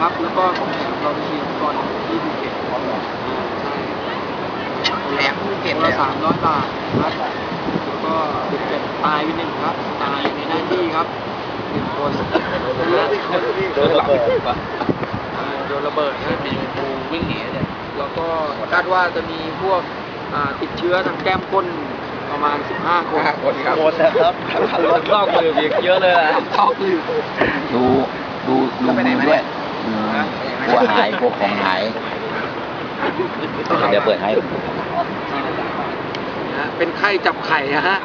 ครับ แล้วก็ของแถมเราไปเชียร์ฟุตบอลที่ภูเก็ตอ่าใช่แถมภูเก็ตคนเลละยสามร้อยบาทครับแล้วก็เด็กๆตายไปหนึ่งครับ ตายในหน้าที่ครับหนึ่งคนนะฮะโดนระเบิดปะอ่าโดนระเบิดนะมีกูวิ่งหนีเนี่ยแล้วก็คาดว่าจะมีพวกอ่าติดเชื้อทางแก้มก้นประมาณ 15 คนคนครับหมดแล้วครับลอกมืออีกเยอะเลยอะเข้าลืมดู ดูดูไปไหนมาด้เนี่วยยอืมกลัวหายกลัวของหาย เดี๋ยวเปิดให้นะฮะเป็นไข้จับไข่นะฮะ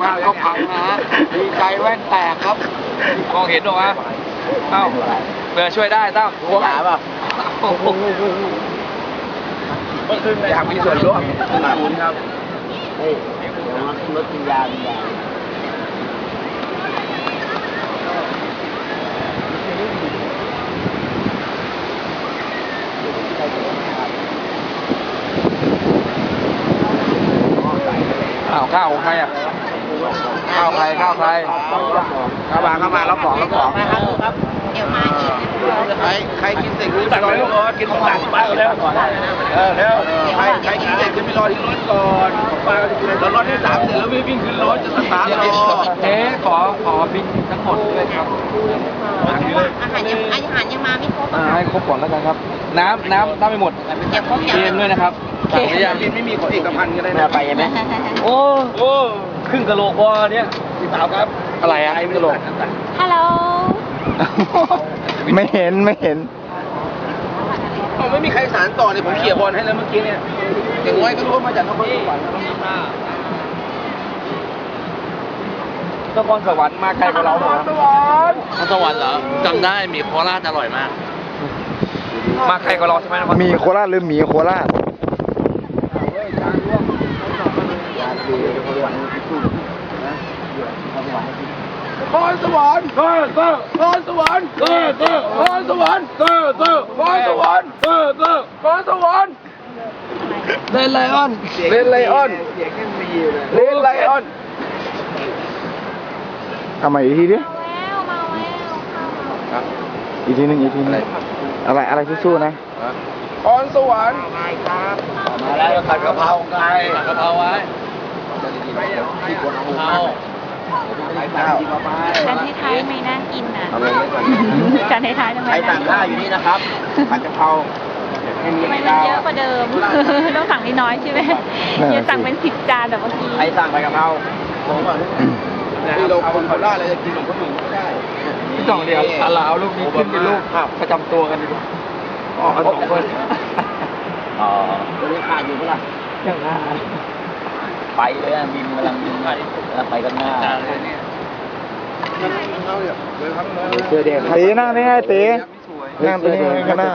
ว่าก็พังนะฮะดีใจแว่นแตกครับ มองเห็นหรอวะเอ้าเผื่อช่วยได้ตั้มหัวหาเปล่าอยากมีส่วนร่วมขอบคุณครับ เฮ้ยเดี๋ยวรถรถกินยากินยา อ้าวข้าวของใครอะข้าวใครข้าวใครเข้ามาเข้ามารับของรับของครับเดี๋ยวมาอีกใครใครกินเสร็จขึ้นไปรอที่รถกินของหลังไปแล้วเออเร็วใครใครกินเสร็จขึ้นไปรอที่รถก่อนของป้าก็จะกินรถรถที่สามเสร็จแล้ววิ่งขึ้นรถจะสตาร์ทรอเจ๊ขอขอบินทั้งหมดด้วยครับอาหารยังอาหารยังมาไม่ครบอ่าให้ครบก่อนแล้วกันครับ น้ำน้ำน้ำไม่หมดเดี๋ยวครบเกมด้วยนะครับ สั่งหรือยังกินไม่มีของเอกพันธ์ก็ได้ไม่นะเอาไปใช่ไหมโอ้โหครึ่งกะโหลกพอเนี่ยพี่สาวครับอะไรอะกะโหลก ฮัลโหล ไม่เห็นไม่เห็น ผมไม่มีใครสารต่อเนี่ยผมเขี่ยร์บอลให้แล้วเมื่อกี้เนี่ยอย่างน้อยก็รู้ว่ามาจากนครสวรรค์นครสวรรค์มาไกลกว่าเราเหรอสวรรค์นครสวรรค์เหรอจำได้หมีโคราชอร่อยมาก มาไกลกว่าเราใช่ไหมนครสวรรค์ มีโคราชหรือหมีโคราช นครสวรรค์เออเออนครสวรรค์เออเออนครสวรรค์เออเออนครสวรรค์เออเออนครสวรรค์เล่นไลออนเล่นไลออนเล่นไลออนทำไมอีกทีดิแล้วมาแล้วอีกทีหนึงอีกทีหนึงอะไรอะไรสู้ๆนะนครสวรรค์มาแล้วผัดกะเพราไก่ผัดกะเพราไว้ เอาจานท้ายๆไม่น่ากินนะจานท้ายๆทำไมใครสั่งข้าวอยู่นี่นะครับผัดกะเพราไม่มีทำไมไข่มันดาวเยอะกว่าเดิม ต้องสั่งน้อยๆใช่ไหมนั่นน่ะสิอย่าสั่งเป็นสิบจานแบบเมื่อกี้ใครสั่งผัดกะเพราผมก่อนที่เราคนโคราชเราจะกินของคนอื่นไม่ได้พี่จ่องเดียวสาลาวลูกนี้ขึ้นเป็นลูกประจำตัวกันดีกว่าอ๋อสองคนอ๋อตัวนี้ขาดอยู่เปะล่าอย่างนั้น ไปเลยอะบินกำลังบินไปแล้วไปกันหน้าเสือแดงตีนั่งนี่ไงตีนั่งตรงนี้กันหน้า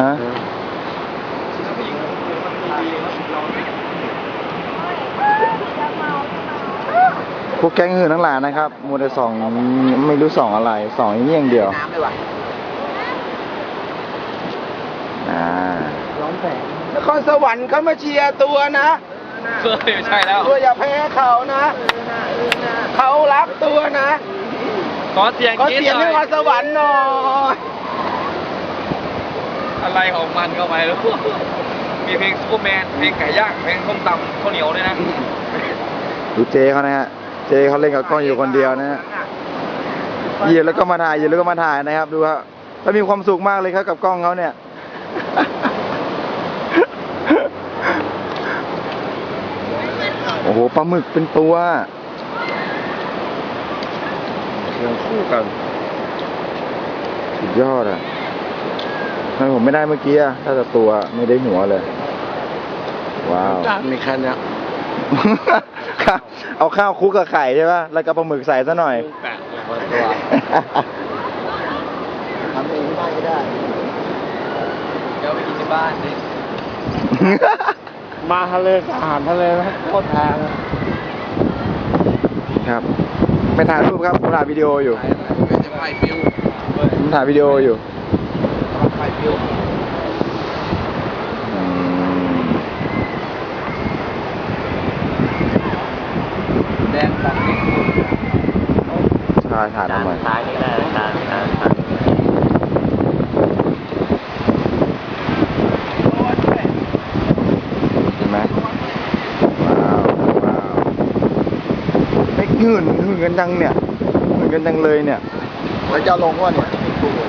ฮะพวกแก๊งหื่นทั้งหลายนะครับมัวแต่สองไม่รู้สองอะไรสองอย่างนี้อย่างเดียวน้ำเลยวะอ่า นครสวรรค์เขามาเชียร์ตัวนะเฮ้ยไม่ใช่แล้วตัวอย่าแพ้เขานะ เขารักตัวนะขอเสียงก็กรี๊ดเสียงหนน่คอรยสวรรค์หน่อยอะไรของมันก็ไม่รู้มีเพลงซูเปอร์แมนเพลงไก่ย่างเพลงส้มตำข้าวเหนียวด้วยนะดูเจเขานะฮะเจเขาเล่นกับกล้องอยู่คนเดียวนะฮะเหยียบแล้วก็มาถ่ายเหยียบแล้วก็มาถ่ายนะครับ ดูครับแล้วมีความสุขมากเลยครับกับกล้องเขาเนี่ย อ้โหปลาหมึกเป็นตัวเชียงคู่กันสุดยอดอะทำไมผมไม่ได้เมื่อกี้อะถ้าจะตัวไม่ได้หัวเลย ว้าวมีคันเนี่ยครับเอาข้าวคลุกกับไข่ใช่ป่ะแล้วก็ปลาหมึกใส่ซะหน่อยแปะลงมาตัวทำเองที่บ้านก็ได้ เดี๋ยวไปกินที่บ้านดิ มาทะเลอาหารทะเลไหมโคตรแพงครับไม่ถ่ายรูปครับผมถ่ายวิดีโออยู่จะไปฟิวผมถ่ายวิดีโออยู่ไปฟิวอืมแดงตัดนี่คุณถ่ายถ่ายทำไมซ้ายนี่ได้ทางทางทาง เห็นไหมว้าวว้าวไม่ หื่นหื่นกันจังเนี่ยหื่นกันจังเลยเนี่ยแล้วจะลงว่าเนี่ย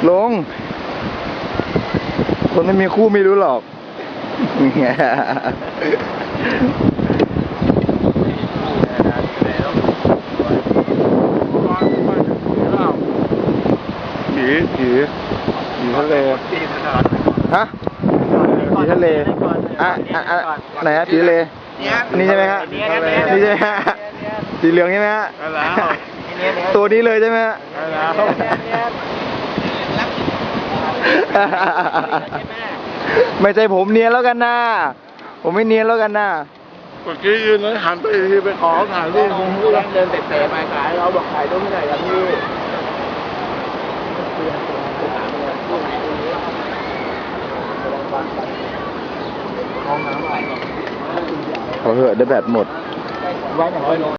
ลง คนไม่มีคู่ไม่รู้หรอกผีผีผีทะเลฮะผีทะเลอะอะอะไหนฮะผีทะเลอันนี้ใช่ไหมฮะอันนี่ใช่ไหมฮะ สีเหลืองใช่ไหมฮะตัวนี้เลยใช่ไหมฮะไม่ใช่ผมเนียนแล้วกันนะ ผมไม่เนียนแล้วกันนะ เมื่อกี้ยืนนั้นหันไปอีกทีไปขอถ่ายรูปผมพูดแล้วเดินเตะๆไปขายเราบอกขายรูปไม่ได้ครับพี่ขอเหอะได้แบตหมด ไว้ไหน